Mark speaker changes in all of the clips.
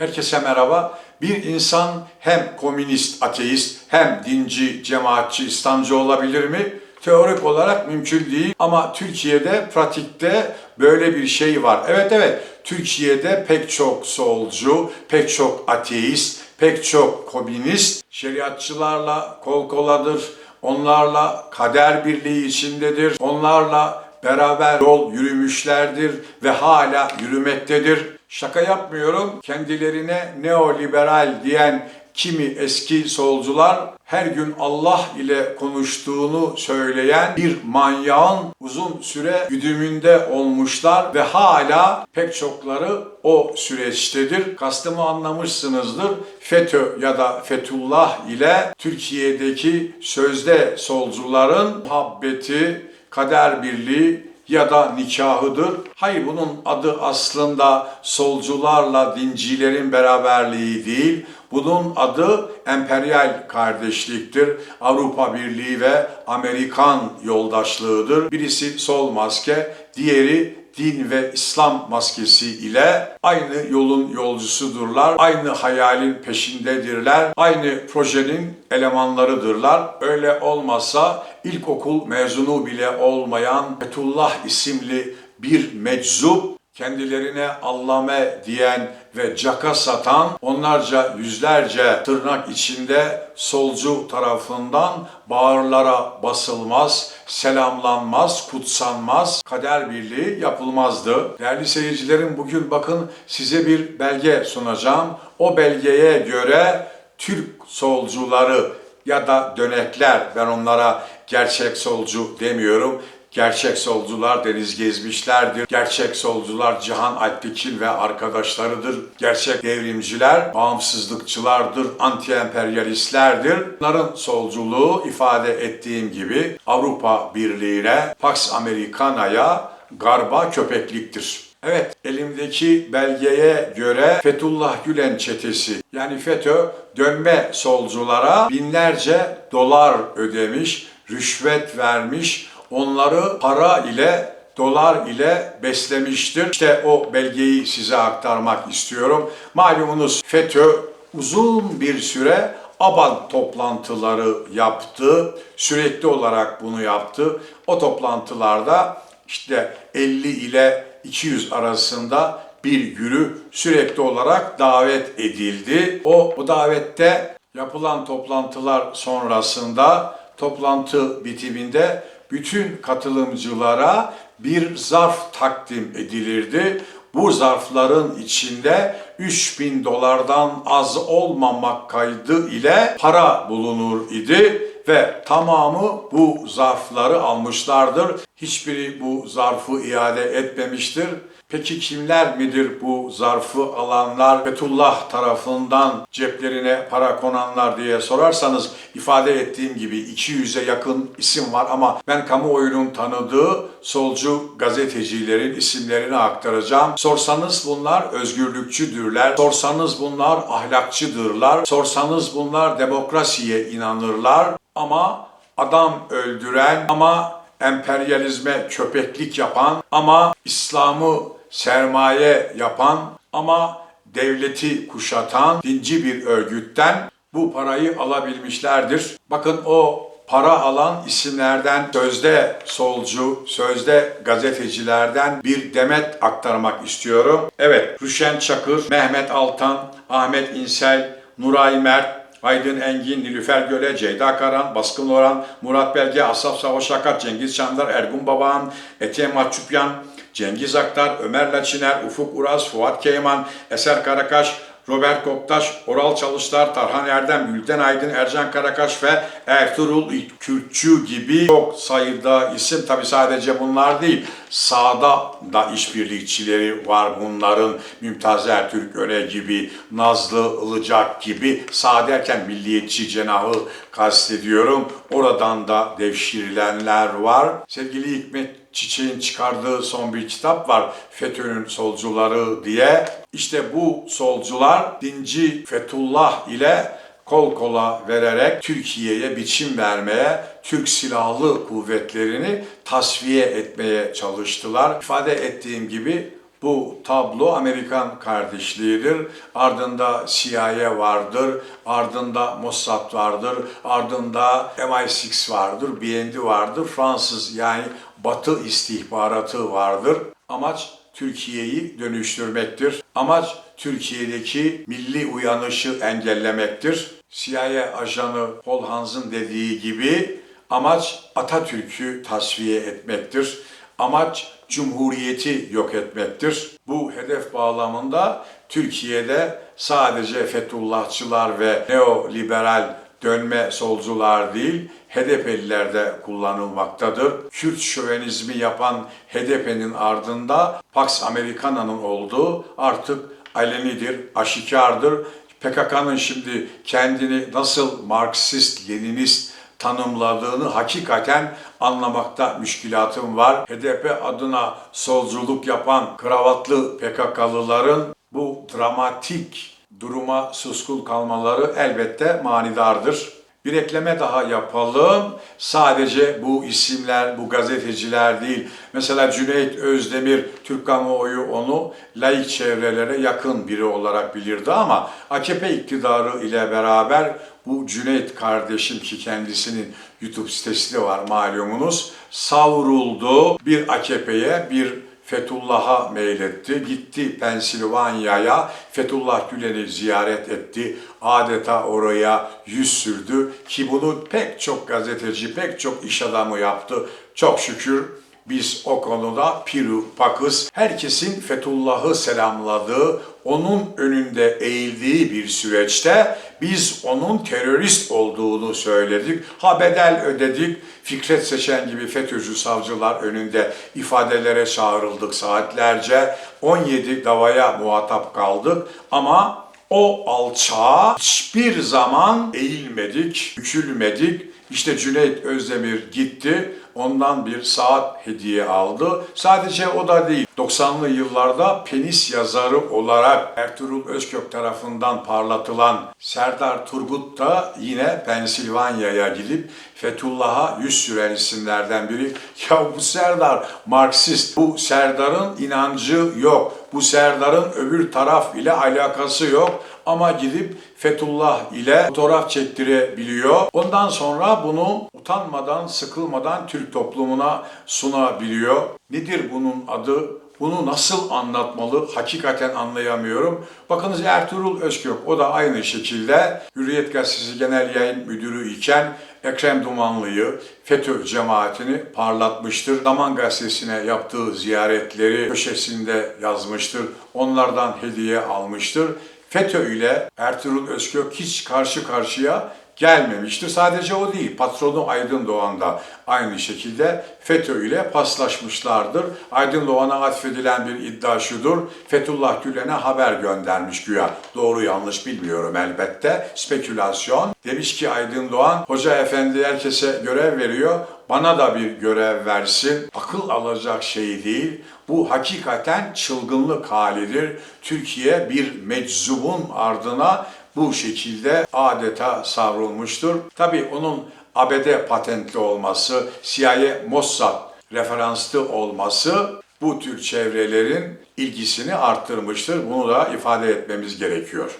Speaker 1: Herkese merhaba. Bir insan hem komünist, ateist, hem dinci, cemaatçi, İslamcı olabilir mi? Teorik olarak mümkün değil ama Türkiye'de pratikte böyle bir şey var. Evet evet Türkiye'de pek çok solcu, pek çok ateist, pek çok komünist şeriatçılarla kol koladır. Onlarla kader birliği içindedir. Onlarla beraber yol yürümüşlerdir ve hala yürümektedir. Şaka yapmıyorum. Kendilerine neoliberal diyen kimi eski solcular her gün Allah ile konuştuğunu söyleyen bir manyağın uzun süre güdümünde olmuşlar ve hala pek çokları o süreçtedir. Kastımı anlamışsınızdır. FETÖ ya da Fethullah ile Türkiye'deki sözde solcuların muhabbeti, kader birliği ya da nikahıdır. Hayır bunun adı aslında solcularla dincilerin beraberliği değil. Bunun adı emperyal kardeşliktir. Avrupa Birliği ve Amerikan yoldaşlığıdır. Birisi sol maske, diğeri din ve İslam maskesi ile aynı yolun yolcusudurlar. Aynı hayalin peşindedirler. Aynı projenin elemanlarıdırlar. Öyle olmazsa ilkokul mezunu bile olmayan Fethullah isimli bir meczup kendilerine allame diyen ve caka satan onlarca yüzlerce tırnak içinde solcu tarafından bağırlara basılmaz, selamlanmaz, kutsanmaz, kader birliği yapılmazdı. Değerli seyircilerim bugün bakın size bir belge sunacağım. O belgeye göre Türk solcuları ya da dönekler ben onlara gerçek solcu demiyorum. Gerçek solcular deniz gezmişlerdir. Gerçek solcular Cihan Alptekin ve arkadaşlarıdır. Gerçek devrimciler bağımsızlıkçılardır, anti-emperyalistlerdir. Bunların solculuğu ifade ettiğim gibi Avrupa Birliği'ne, Pax Americana'ya, Garba köpekliktir. Evet, elimdeki belgeye göre Fethullah Gülen çetesi yani FETÖ dönme solculara binlerce dolar ödemiş, rüşvet vermiş, onları para ile dolar ile beslemiştir. İşte o belgeyi size aktarmak istiyorum. Malumunuz FETÖ uzun bir süre ABAN toplantıları yaptı. Sürekli olarak bunu yaptı. O toplantılarda işte 50 ile 200 arasında bir yürü sürekli olarak davet edildi. O bu davette yapılan toplantılar sonrasında toplantı bitiminde bütün katılımcılara bir zarf takdim edilirdi. Bu zarfların içinde 3000 dolardan az olmamak kaydı ile para bulunur idi ve tamamı bu zarfları almışlardır. Hiçbiri bu zarfı iade etmemiştir. Peki kimler midir bu zarfı alanlar, Fethullah tarafından ceplerine para konanlar diye sorarsanız ifade ettiğim gibi 200'e yakın isim var ama ben kamuoyunun tanıdığı solcu gazetecilerin isimlerini aktaracağım. Sorsanız bunlar özgürlükçüdürler, sorsanız bunlar ahlakçıdırlar, sorsanız bunlar demokrasiye inanırlar ama adam öldüren ama emperyalizme köpeklik yapan ama İslam'ı sermaye yapan ama devleti kuşatan dinci bir örgütten bu parayı alabilmişlerdir. Bakın o para alan isimlerden sözde solcu, sözde gazetecilerden bir demet aktarmak istiyorum. Evet, Rüşen Çakır, Mehmet Altan, Ahmet İnsel, Nuray Mert, Aydın Engin, Nilüfer Göle, Ceyda Karan, Baskın Orhan, Murat Belge, Asaf Savaş Akat, Cengiz Çandar, Ergun Babağan, Etiye Matçupyan, Cengiz Aktar, Ömer Laçiner, Ufuk Uraz, Fuat Keyman, Eser Karakaş, Robert Koptaş, Oral Çalışlar, Tarhan Erdem, Gülten Aydın, Ercan Karakaş ve Ertuğrul Kürtçü gibi çok sayıda isim. Tabi sadece bunlar değil. Sağda da işbirlikçileri var bunların. Mümtaz Ertürk Öne gibi, Nazlı Ilıcak gibi. Sağ derken milliyetçi cenahı kastediyorum. Oradan da devşirilenler var. Sevgili Hikmet Çiçek'in çıkardığı son bir kitap var. FETÖ'nün solcuları diye. İşte bu solcular dinci Fethullah ile kol kola vererek Türkiye'ye biçim vermeye, Türk Silahlı Kuvvetlerini tasfiye etmeye çalıştılar. İfade ettiğim gibi Bu tablo Amerikan kardeşliğidir. Ardında CIA vardır, ardında Mossad vardır, ardında MI6 vardır, BND vardır, Fransız yani Batı istihbaratı vardır. Amaç Türkiye'yi dönüştürmektir. Amaç Türkiye'deki milli uyanışı engellemektir. CIA ajanı Paul Hans'ın dediği gibi amaç Atatürk'ü tasfiye etmektir. Amaç Cumhuriyeti yok etmektir. Bu hedef bağlamında Türkiye'de sadece Fethullahçılar ve neoliberal dönme solcular değil, HDP'liler de kullanılmaktadır. Kürt şövenizmi yapan HDP'nin ardında Pax Americana'nın olduğu artık alenidir, aşikardır. PKK'nın şimdi kendini nasıl Marksist, Leninist tanımladığını hakikaten anlamakta müşkilatım var. HDP adına solculuk yapan kravatlı PKK'lıların bu dramatik duruma suskun kalmaları elbette manidardır. Bir ekleme daha yapalım. Sadece bu isimler, bu gazeteciler değil. Mesela Cüneyt Özdemir, Türk kamuoyu onu laik çevrelere yakın biri olarak bilirdi ama AKP iktidarı ile beraber bu Cüneyt kardeşim ki kendisinin YouTube sitesi de var malumunuz savruldu. Bir AKP'ye bir Fethullah'a meyletti. Gitti Pensilvanya'ya Fethullah Gülen'i ziyaret etti. Adeta oraya yüz sürdü ki bunu pek çok gazeteci, pek çok iş adamı yaptı. Çok şükür biz o konuda piru pakız, herkesin Fethullah'ı selamladığı, onun önünde eğildiği bir süreçte biz onun terörist olduğunu söyledik. Ha bedel ödedik. Fikret Seçen gibi FETÖ'cü savcılar önünde ifadelere çağrıldık saatlerce. 17 davaya muhatap kaldık ama o alçağa hiçbir zaman eğilmedik, bükülmedik. İşte Cüneyt Özdemir gitti, ondan bir saat hediye aldı. Sadece o da değil, 90'lı yıllarda penis yazarı olarak Ertuğrul Özkök tarafından parlatılan Serdar Turgut da yine Pensilvanya'ya gidip Fethullah'a yüz süren isimlerden biri. Ya bu Serdar Marksist, bu Serdar'ın inancı yok, bu Serdar'ın öbür taraf ile alakası yok ama gidip Fethullah ile fotoğraf çektirebiliyor. Ondan sonra bunu utanmadan, sıkılmadan Türk toplumuna sunabiliyor. Nedir bunun adı? Bunu nasıl anlatmalı hakikaten anlayamıyorum. Bakınız Ertuğrul Özkök o da aynı şekilde Hürriyet Gazetesi Genel Yayın Müdürü iken Ekrem Dumanlı'yı, FETÖ cemaatini parlatmıştır. Zaman Gazetesi'ne yaptığı ziyaretleri köşesinde yazmıştır. Onlardan hediye almıştır. FETÖ ile Ertuğrul Özkök hiç karşı karşıya gelmemiştir. Sadece o değil, patronu Aydın Doğan da aynı şekilde FETÖ ile paslaşmışlardır. Aydın Doğan'a atfedilen bir iddia şudur, Fethullah Gülen'e haber göndermiş güya. Doğru yanlış bilmiyorum elbette. Spekülasyon. Demiş ki Aydın Doğan, Hoca Efendi herkese görev veriyor, bana da bir görev versin. Akıl alacak şey değil. Bu hakikaten çılgınlık halidir. Türkiye bir meczubun ardına bu şekilde adeta savrulmuştur. Tabii onun ABD patentli olması, CIA Mossad referanslı olması bu tür çevrelerin ilgisini arttırmıştır. Bunu da ifade etmemiz gerekiyor.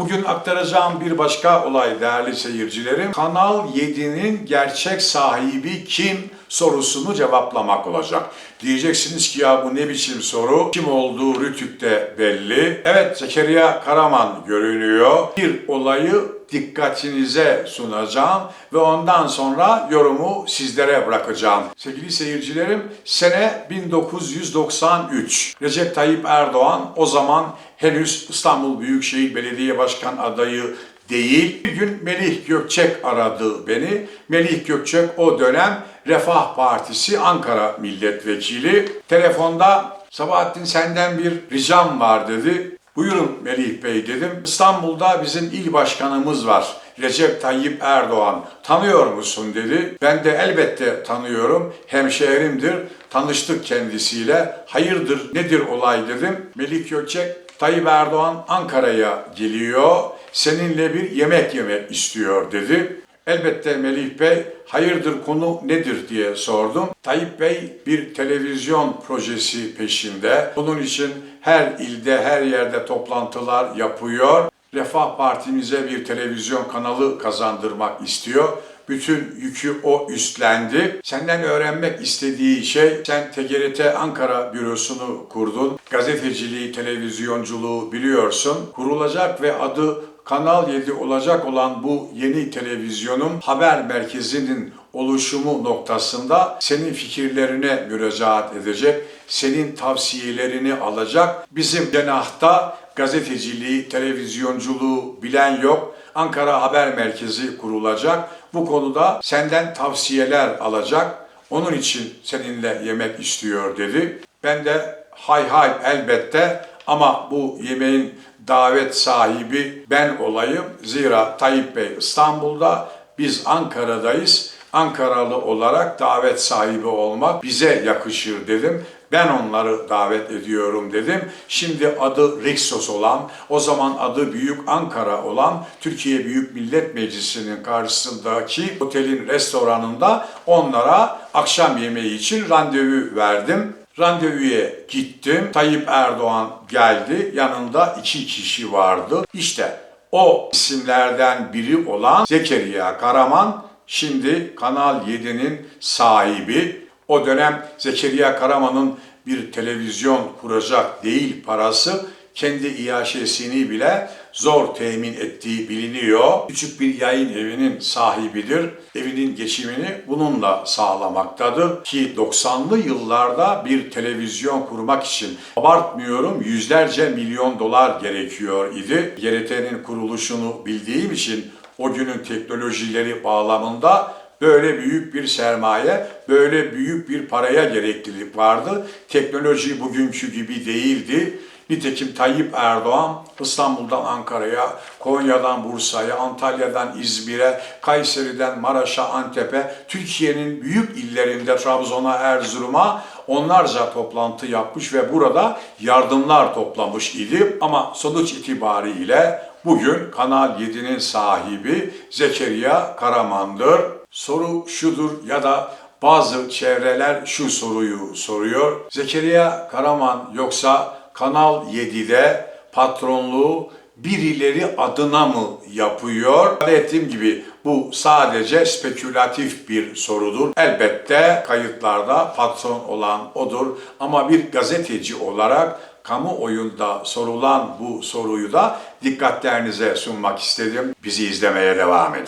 Speaker 1: Bugün aktaracağım bir başka olay değerli seyircilerim. Kanal 7'nin gerçek sahibi kim sorusunu cevaplamak olacak. Diyeceksiniz ki ya bu ne biçim soru? Kim olduğu Rütük'te belli. Evet Zekeriya Karaman görünüyor. Bir olayı dikkatinize sunacağım ve ondan sonra yorumu sizlere bırakacağım. Sevgili seyircilerim, sene 1993. Recep Tayyip Erdoğan o zaman henüz İstanbul Büyükşehir Belediye Başkan adayı değil. Bir gün Melih Gökçek aradı beni. Melih Gökçek o dönem Refah Partisi Ankara Milletvekili. Telefonda Sabahattin senden bir ricam var dedi. Buyurun Melih Bey dedim. İstanbul'da bizim il başkanımız var. Recep Tayyip Erdoğan. Tanıyor musun dedi. Ben de elbette tanıyorum. Hemşehrimdir. Tanıştık kendisiyle. Hayırdır nedir olay dedim. Melih Gökçek Tayyip Erdoğan Ankara'ya geliyor. Seninle bir yemek yemek istiyor dedi. Elbette Melih Bey, hayırdır konu nedir diye sordum. Tayyip Bey bir televizyon projesi peşinde. Bunun için her ilde, her yerde toplantılar yapıyor. Refah Partimize bir televizyon kanalı kazandırmak istiyor. Bütün yükü o üstlendi. Senden öğrenmek istediği şey, sen TGRT Ankara bürosunu kurdun. Gazeteciliği, televizyonculuğu biliyorsun. Kurulacak ve adı Kanal 7 olacak olan bu yeni televizyonun haber merkezinin oluşumu noktasında senin fikirlerine müracaat edecek, senin tavsiyelerini alacak. Bizim cenahta gazeteciliği, televizyonculuğu bilen yok. Ankara Haber Merkezi kurulacak. Bu konuda senden tavsiyeler alacak. Onun için seninle yemek istiyor dedi. Ben de hay hay elbette ama bu yemeğin davet sahibi ben olayım. Zira Tayyip Bey İstanbul'da, biz Ankara'dayız. Ankaralı olarak davet sahibi olmak bize yakışır dedim. Ben onları davet ediyorum dedim. Şimdi adı Rixos olan, o zaman adı Büyük Ankara olan Türkiye Büyük Millet Meclisi'nin karşısındaki otelin restoranında onlara akşam yemeği için randevu verdim. Randevuya gittim. Tayyip Erdoğan geldi. Yanında iki kişi vardı. İşte o isimlerden biri olan Zekeriya Karaman şimdi Kanal 7'nin sahibi. O dönem Zekeriya Karaman'ın bir televizyon kuracak değil parası kendi iaşesini bile zor temin ettiği biliniyor. Küçük bir yayın evinin sahibidir. Evinin geçimini bununla sağlamaktadır. Ki 90'lı yıllarda bir televizyon kurmak için abartmıyorum yüzlerce milyon dolar gerekiyor idi. GRT'nin kuruluşunu bildiğim için o günün teknolojileri bağlamında böyle büyük bir sermaye, böyle büyük bir paraya gereklilik vardı. Teknoloji bugünkü gibi değildi. Nitekim Tayyip Erdoğan İstanbul'dan Ankara'ya, Konya'dan Bursa'ya, Antalya'dan İzmir'e, Kayseri'den Maraş'a, Antep'e, Türkiye'nin büyük illerinde Trabzon'a, Erzurum'a onlarca toplantı yapmış ve burada yardımlar toplamış idi. Ama sonuç itibariyle bugün Kanal 7'nin sahibi Zekeriya Karaman'dır. Soru şudur ya da bazı çevreler şu soruyu soruyor. Zekeriya Karaman yoksa Kanal 7'de patronluğu birileri adına mı yapıyor? Ettiğim gibi bu sadece spekülatif bir sorudur. Elbette kayıtlarda patron olan odur ama bir gazeteci olarak kamuoyunda sorulan bu soruyu da dikkatlerinize sunmak istedim. Bizi izlemeye devam edin.